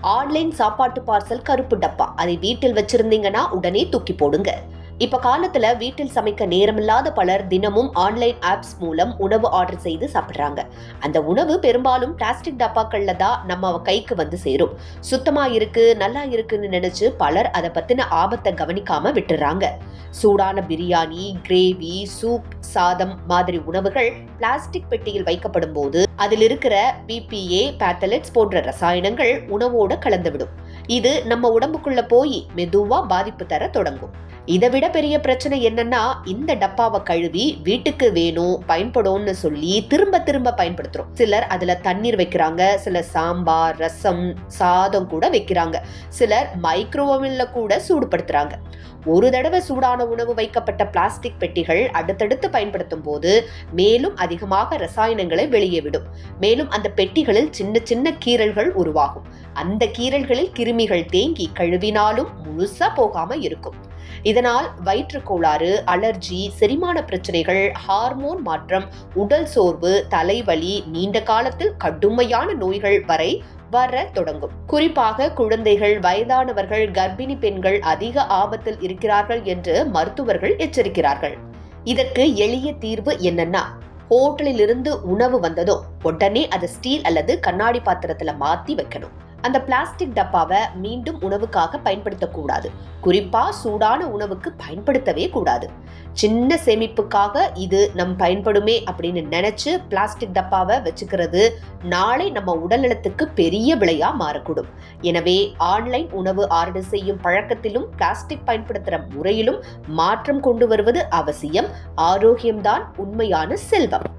Online சாப்பாட்டு parcel கருப்பு டப்பா. அதை வீட்டில் வச்சிருந்தீங்கன்னா உடனே தூக்கி போடுங்க. இப்ப காலத்துல வீட்டில் சமைக்க நேரமில்லாத பலர் தினமும் ஆன்லைன் ஆப்ஸ் மூலம் உணவு ஆர்டர் செய்து சாப்பிடுறாங்க. அந்த உணவு பெரும்பாலும் பிளாஸ்டிக் டப்பாக்கள்ல தான் நம்ம கைக்கு வந்து சேரும். சுத்தமா இருக்கு நல்லா இருக்குன்னு நினைச்சு பலர் அதை பத்தின ஆபத்தை கவனிக்காம விட்டுறாங்க. சூடான பிரியாணி கிரேவி சூப் சாதம் மாதிரி உணவுகள் பிளாஸ்டிக் பெட்டியில் வைக்கப்படும் போது அதில் இருக்கிற பிபிஏ பேத்தலெட்ஸ் போன்ற ரசாயனங்கள் உணவோட கலந்துவிடும். இது நம்ம உடம்புக்குள்ள போய் மெதுவா பாதிப்பு தர தொடங்கும். இதை விட பெரிய பிரச்சனை என்னன்னா இந்த டப்பாவை கழுவி வீட்டுக்கு வேணும் பயன்படும்னு சொல்லி திரும்ப திரும்ப பயன்படுத்துறோம். சிலர் அதுல தண்ணீர் வைக்கிறாங்க சிலர் சாம்பார் ரசம் சாதம் கூட வைக்கிறாங்க. சிலர் மைக்ரோவென்ல கூட சூடுபடுத்துறாங்க. ஒரு தடவை சூடான உணவு வைக்கப்பட்ட பிளாஸ்டிக் பெட்டிகள் அடுத்தடுத்து பயன்படுத்தும் போது மேலும் அதிகமாக ரசாயனங்களை வெளியே விடும். மேலும் அந்த பெட்டிகளில் சின்ன சின்ன கீறல்கள் உருவாகும். அந்த கீறல்களில் கிருமிகள் தேங்கி கழுவினாலும் முழுசா போகாம இருக்கும். இதனால் வயிற்றுக் கோளாறு அலர்ஜி செரிமான பிரச்சனைகள் ஹார்மோன் மாற்றம் உடல் சோர்வு தலைவலி நீண்ட காலத்தில் கடுமையான நோய்கள் வரை வர தொடங்கும். குறிப்பாக குழந்தைகள் வயதானவர்கள் கர்ப்பிணி பெண்கள் அதிக ஆபத்தில் இருக்கிறார்கள் என்று மருத்துவர்கள் எச்சரிக்கிறார்கள். இதற்கு எளிய தீர்வு என்னன்னா ஹோட்டலில் இருந்து உணவு வந்ததோ உடனே அதை ஸ்டீல் அல்லது கண்ணாடி பாத்திரத்துல மாத்தி வைக்கணும். அந்த பிளாஸ்டிக் டப்பாவை மீண்டும் உணவுக்காக பயன்படுத்தக்கூடாது. குறிப்பா சூடான உணவுக்கு பயன்படுத்தவே கூடாது. சின்ன சேமிப்புக்காக இது நம் பயன்படுமே அப்படின்னு நினைச்சு பிளாஸ்டிக் டப்பாவை வச்சுக்கிறது நாளை நம்ம உடல்நலத்துக்கு பெரிய விலையா மாறக்கூடும். எனவே ஆன்லைன் உணவு ஆர்டர் செய்யும் பழக்கத்திலும் பிளாஸ்டிக் பயன்படுத்துகிற முறையிலும் மாற்றம் கொண்டு வருவது அவசியம். ஆரோக்கியம்தான் உண்மையான செல்வம்.